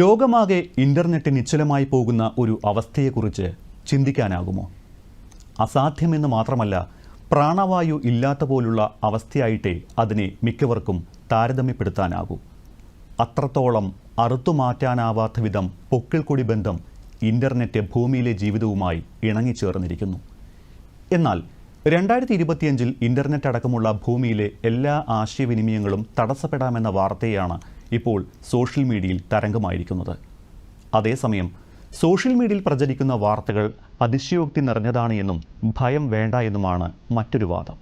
ലോകമാകെ ഇന്റർനെറ്റ് നിശ്ചലമായി പോകുന്ന ഒരു അവസ്ഥയെക്കുറിച്ച് ചിന്തിക്കാനാകുമോ? അസാധ്യമെന്ന് മാത്രമല്ല പ്രാണവായു ഇല്ലാത്ത പോലുള്ള അവസ്ഥയായിട്ടേ അതിനെ മിക്കവർക്കും താരതമ്യപ്പെടുത്താനാകൂ. അത്രത്തോളം അറുത്തുമാറ്റാനാവാത്ത വിധം പൊക്കിൾക്കൊടി ബന്ധം ഇന്റർനെറ്റ് ഭൂമിയിലെ ജീവിതവുമായി ഇണങ്ങിച്ചേർന്നിരിക്കുന്നു എന്നാൽ രണ്ടായിരത്തി ഇരുപത്തിയഞ്ചിൽ ഇന്റർനെറ്റ് അടക്കമുള്ള ഭൂമിയിലെ എല്ലാ ആശയവിനിമയങ്ങളും തടസ്സപ്പെടാമെന്ന വാർത്തയാണ് ഇപ്പോൾ സോഷ്യൽ മീഡിയയിൽ തരംഗമായിരിക്കുന്നത്. അതേസമയം സോഷ്യൽ മീഡിയയിൽ പ്രചരിക്കുന്ന വാർത്തകൾ അതിശയോക്തി നിറഞ്ഞതാണ് എന്നും ഭയം വേണ്ട എന്നുമാണ് മറ്റൊരു വാദം.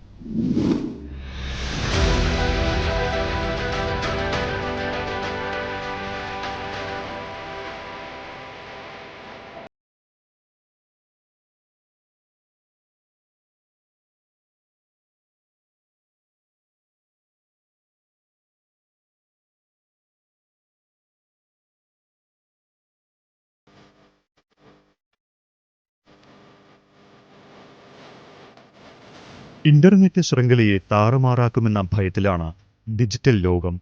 ഇന്റർനെറ്റ് ശൃംഖലയെ താറുമാറാക്കുമെന്ന ഭയത്തിലാണ് ഡിജിറ്റൽ ലോകം.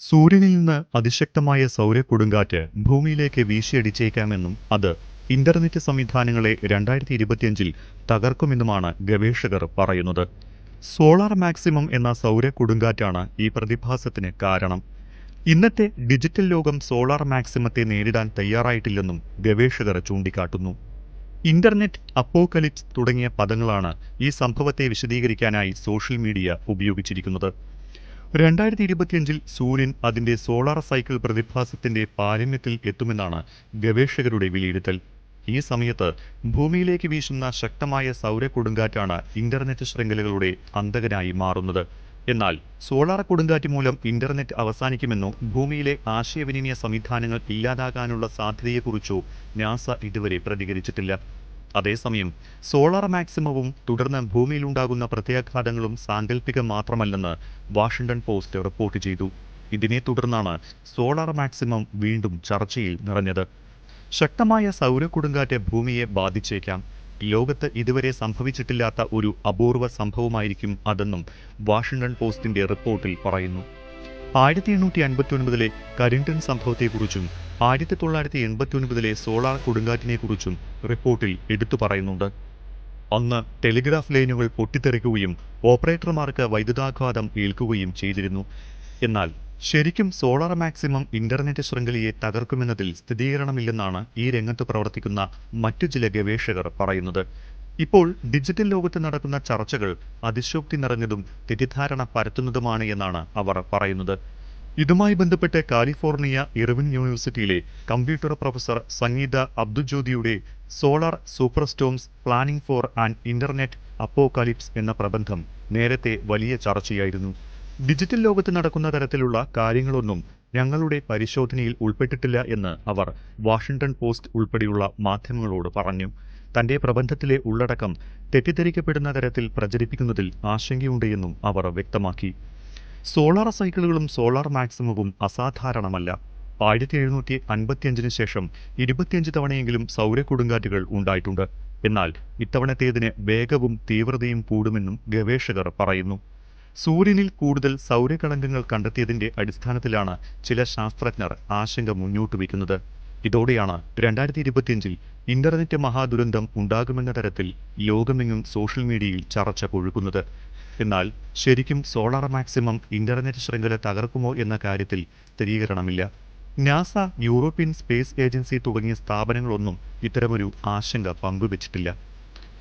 സൂര്യനിൽ നിന്ന് അതിശക്തമായ സൗരക്കൊടുങ്കാറ്റ് ഭൂമിയിലേക്ക് വീശിയടിച്ചേക്കാമെന്നും അത് ഇന്റർനെറ്റ് സംവിധാനങ്ങളെ രണ്ടായിരത്തി ഇരുപത്തിയഞ്ചിൽ തകർക്കുമെന്നുമാണ് ഗവേഷകർ പറയുന്നത്. സോളാർ മാക്സിമം എന്ന സൗരക്കൊടുങ്കാറ്റാണ് ഈ പ്രതിഭാസത്തിന് കാരണം. ഇന്നത്തെ ഡിജിറ്റൽ ലോകം സോളാർ മാക്സിമത്തെ നേരിടാൻ തയ്യാറായിട്ടില്ലെന്നും ഗവേഷകർ ചൂണ്ടിക്കാട്ടുന്നു. ഇന്റർനെറ്റ് അപ്പോക്കലിപ്സ് തുടങ്ങിയ പദങ്ങളാണ് ഈ സംഭവത്തെ വിശദീകരിക്കാനായി സോഷ്യൽ മീഡിയ ഉപയോഗിച്ചിരിക്കുന്നത്. രണ്ടായിരത്തി ഇരുപത്തിയഞ്ചിൽ സൂര്യൻ അതിന്റെ സോളാർ സൈക്കിൾ പ്രതിഭാസത്തിന്റെ പാരമ്യത്തിൽ എത്തുമെന്നാണ് ഗവേഷകരുടെ വിലയിരുത്തൽ. ഈ സമയത്ത് ഭൂമിയിലേക്ക് വീശുന്ന ശക്തമായ സൗര കൊടുങ്കാറ്റാണ് ഇന്റർനെറ്റ് ശൃംഖലകളുടെ അന്തകനായി മാറുന്നത്. എന്നാൽ സോളാർ കൊടുങ്കാറ്റ് മൂലം ഇന്റർനെറ്റ് അവസാനിക്കുമെന്നോ ഭൂമിയിലെ ആശയവിനിമയ സംവിധാനങ്ങൾ ഇല്ലാതാകാനുള്ള സാധ്യതയെക്കുറിച്ചോ നാസ ഇതുവരെ പ്രതികരിച്ചിട്ടില്ല. അതേസമയം സോളാർ മാക്സിമവും തുടർന്ന് ഭൂമിയിലുണ്ടാകുന്ന പ്രത്യാഘാതങ്ങളും സാങ്കല്പികം മാത്രമല്ലെന്ന് വാഷിംഗ്ടൺ പോസ്റ്റ് റിപ്പോർട്ട് ചെയ്തു. ഇതിനെ തുടർന്നാണ് സോളാർ മാക്സിമം വീണ്ടും ചർച്ചയിൽ നിറഞ്ഞത്. ശക്തമായ സൗരക്കൊടുങ്കാറ്റ് ഭൂമിയെ ബാധിച്ചേക്കാം. ലോകത്ത് ഇതുവരെ സംഭവിച്ചിട്ടില്ലാത്ത ഒരു അപൂർവ സംഭവമായിരിക്കും അതെന്നും വാഷിംഗ്ടൺ പോസ്റ്റിന്റെ റിപ്പോർട്ടിൽ പറയുന്നു. ആയിരത്തി എണ്ണൂറ്റി അൻപത്തി ഒൻപതിലെ കരിങ്ടൺ സംഭവത്തെക്കുറിച്ചും ആയിരത്തി തൊള്ളായിരത്തി എൺപത്തി ഒൻപതിലെ സോളാർ കൊടുങ്കാറ്റിനെക്കുറിച്ചും റിപ്പോർട്ടിൽ എടുത്തു പറയുന്നുണ്ട്. അന്ന് ടെലിഗ്രാഫ് ലൈനുകൾ പൊട്ടിത്തെറിക്കുകയും ഓപ്പറേറ്റർമാർക്ക് വൈദ്യുതാഘാതം ഏൽക്കുകയും ചെയ്തിരുന്നു. എന്നാൽ ശരിക്കും സോളാർ മാക്സിമം ഇന്റർനെറ്റ് ശൃംഖലയെ തകർക്കുമെന്നതിൽ സ്ഥിരീകരണമില്ലെന്നാണ് ഈ രംഗത്ത് പ്രവർത്തിക്കുന്ന മറ്റു ചില ഗവേഷകർ പറയുന്നത്. ഇപ്പോൾ ഡിജിറ്റൽ ലോകത്ത് നടക്കുന്ന ചർച്ചകൾ അതിശോക്തി നിറഞ്ഞതും തെറ്റിദ്ധാരണ പരത്തുന്നതുമാണ് എന്നാണ് അവർ പറയുന്നത്. ഇതുമായി ബന്ധപ്പെട്ട് കാലിഫോർണിയ ഇർവിൻ യൂണിവേഴ്സിറ്റിയിലെ computer professor Sangeetha അബ്ദുജ്യോതിയുടെ solar super storms planning for and internet apocalypse എന്ന പ്രബന്ധം നേരത്തെ വലിയ ചർച്ചയായിരുന്നു. ഡിജിറ്റൽ ലോകത്ത് നടക്കുന്ന തരത്തിലുള്ള കാര്യങ്ങളൊന്നും ഞങ്ങളുടെ പരിശോധനയിൽ ഉൾപ്പെട്ടിട്ടില്ല എന്ന് അവർ വാഷിംഗ്ടൺ പോസ്റ്റ് ഉൾപ്പെടെയുള്ള മാധ്യമങ്ങളോട് പറഞ്ഞു. തന്റെ പ്രബന്ധത്തിലെ ഉള്ളടക്കം തെറ്റിദ്ധരിക്കപ്പെടുന്ന തരത്തിൽ പ്രചരിപ്പിക്കുന്നതിൽ ആശങ്കയുണ്ട് എന്നും അവർ വ്യക്തമാക്കി. സോളാർ സൈക്കിളുകളും സോളാർ മാക്സിമവും അസാധാരണമല്ല. ആയിരത്തി എഴുന്നൂറ്റി അൻപത്തിയഞ്ചിന് ശേഷം ഇരുപത്തിയഞ്ച് തവണയെങ്കിലും സൗരക്കൊടുങ്കാറ്റുകൾ ഉണ്ടായിട്ടുണ്ട്. എന്നാൽ ഇത്തവണത്തേതിന് വേഗവും തീവ്രതയും കൂടുമെന്നും ഗവേഷകർ പറയുന്നു. സൂര്യനിൽ കൂടുതൽ സൗരകളങ്കങ്ങൾ കണ്ടെത്തിയതിന്റെ അടിസ്ഥാനത്തിലാണ് ചില ശാസ്ത്രജ്ഞർ ആശങ്ക മുന്നോട്ട് വയ്ക്കുന്നത്. ഇതോടെയാണ് രണ്ടായിരത്തി ഇരുപത്തിയഞ്ചിൽ ഇന്റർനെറ്റ് മഹാദുരന്തം ഉണ്ടാകുമെന്ന തരത്തിൽ ലോകമെങ്ങും സോഷ്യൽ മീഡിയയിൽ ചർച്ച കൊഴുക്കുന്നത്. എന്നാൽ ശരിക്കും സോളാർ മാക്സിമം ഇന്റർനെറ്റ് ശൃംഖല തകർക്കുമോ എന്ന കാര്യത്തിൽ സ്ഥിരീകരണമില്ല. നാസ യൂറോപ്യൻ സ്പേസ് ഏജൻസി തുടങ്ങിയ സ്ഥാപനങ്ങളൊന്നും ഇത്തരമൊരു ആശങ്ക പങ്കുവച്ചിട്ടില്ല.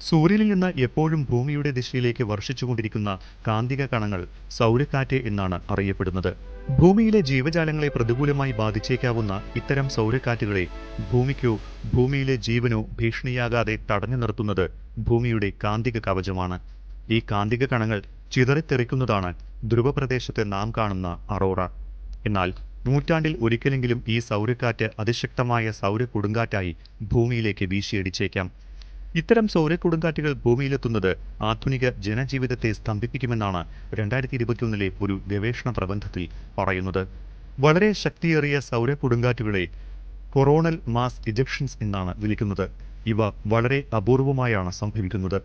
സൂര്യനിൽ നിന്ന് എപ്പോഴും ഭൂമിയുടെ ദിശയിലേക്ക് വർഷിച്ചുകൊണ്ടിരിക്കുന്ന കാന്തിക കണങ്ങൾ സൗരക്കാറ്റ് എന്നാണ് അറിയപ്പെടുന്നത്. ഭൂമിയിലെ ജീവജാലങ്ങളെ പ്രതികൂലമായി ബാധിച്ചേക്കാവുന്ന ഇത്തരം സൗരക്കാറ്റുകളെ ഭൂമിക്കോ ഭൂമിയിലെ ജീവനോ ഭീഷണിയാകാതെ തടഞ്ഞു നിർത്തുന്നത് ഭൂമിയുടെ കാന്തിക കവചമാണ്. ഈ കാന്തിക കണങ്ങൾ ചിതറിത്തെറിക്കുന്നതാണ് ധ്രുവപ്രദേശത്ത് നാം കാണുന്ന അറോറ. എന്നാൽ നൂറ്റാണ്ടിൽ ഒരിക്കലെങ്കിലും ഈ സൗരക്കാറ്റ് അതിശക്തമായ സൗര കൊടുങ്കാറ്റായി ഭൂമിയിലേക്ക് വീശിയടിച്ചേക്കാം. ഇത്തരം സൗരക്കൊടുങ്കാറ്റുകൾ ഭൂമിയിലെത്തുന്നത് ആധുനിക ജനജീവിതത്തെ സ്തംഭിപ്പിക്കുമെന്നാണ് രണ്ടായിരത്തി ഇരുപത്തിയൊന്നിലെ ഒരു ഗവേഷണ പ്രബന്ധത്തിൽ പറയുന്നത്. വളരെ ശക്തിയേറിയ സൗരക്കൊടുങ്കാറ്റുകളെ കൊറോണൽ മാസ് ഇജക്ഷൻസ് എന്നാണ് വിളിക്കുന്നത്. ഇവ വളരെ അപൂർവമായാണ് സംഭവിക്കുന്നത്.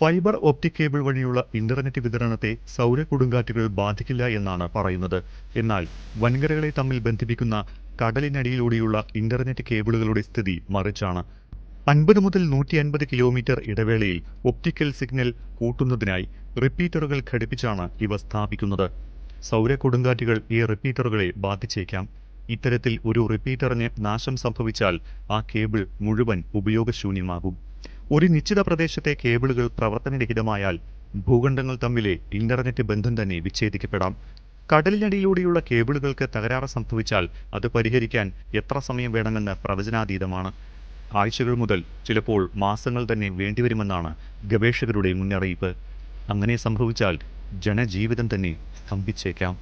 ഫൈബർ ഓപ്റ്റിക് കേബിൾ വഴിയുള്ള ഇന്റർനെറ്റ് വിതരണത്തെ സൗര കൊടുങ്കാറ്റുകൾ ബാധിക്കില്ല എന്നാണ് പറയുന്നത്. എന്നാൽ വൻകരകളെ തമ്മിൽ ബന്ധിപ്പിക്കുന്ന കടലിനടിയിലൂടെയുള്ള ഇന്റർനെറ്റ് കേബിളുകളുടെ സ്ഥിതി മറിച്ചാണ്. അൻപത് മുതൽ നൂറ്റി അൻപത് കിലോമീറ്റർ ഇടവേളയിൽ ഒപ്റ്റിക്കൽ സിഗ്നൽ കൂട്ടുന്നതിനായി റിപ്പീറ്ററുകൾ ഘടിപ്പിച്ചാണ് ഇവ സ്ഥാപിക്കുന്നത്. സൗര കൊടുങ്കാറ്റുകൾ ഈ റിപ്പീറ്ററുകളെ ബാധിച്ചേക്കാം. ഇത്തരത്തിൽ ഒരു റിപ്പീറ്ററിന് നാശം സംഭവിച്ചാൽ ആ കേബിൾ മുഴുവൻ ഉപയോഗശൂന്യമാകും. ഒരു നിശ്ചിത പ്രദേശത്തെ കേബിളുകൾ പ്രവർത്തനരഹിതമായാൽ ഭൂഖണ്ഡങ്ങൾ തമ്മിലെ ഇന്റർനെറ്റ് ബന്ധം തന്നെ വിച്ഛേദിക്കപ്പെടാം. കടലിനടിയിലൂടെയുള്ള കേബിളുകൾക്ക് തകരാറ് സംഭവിച്ചാൽ അത് പരിഹരിക്കാൻ എത്ര സമയം വേണമെന്ന് പ്രവചനാതീതമാണ്. ആഴ്ചകൾ മുതൽ ചിലപ്പോൾ മാസങ്ങൾ തന്നെ വേണ്ടിവരുമെന്നാണ് ഗവേഷകരുടെ മുന്നറിയിപ്പ്. അങ്ങനെ സംഭവിച്ചാൽ ജനജീവിതം തന്നെ സ്തംഭിച്ചേക്കാം.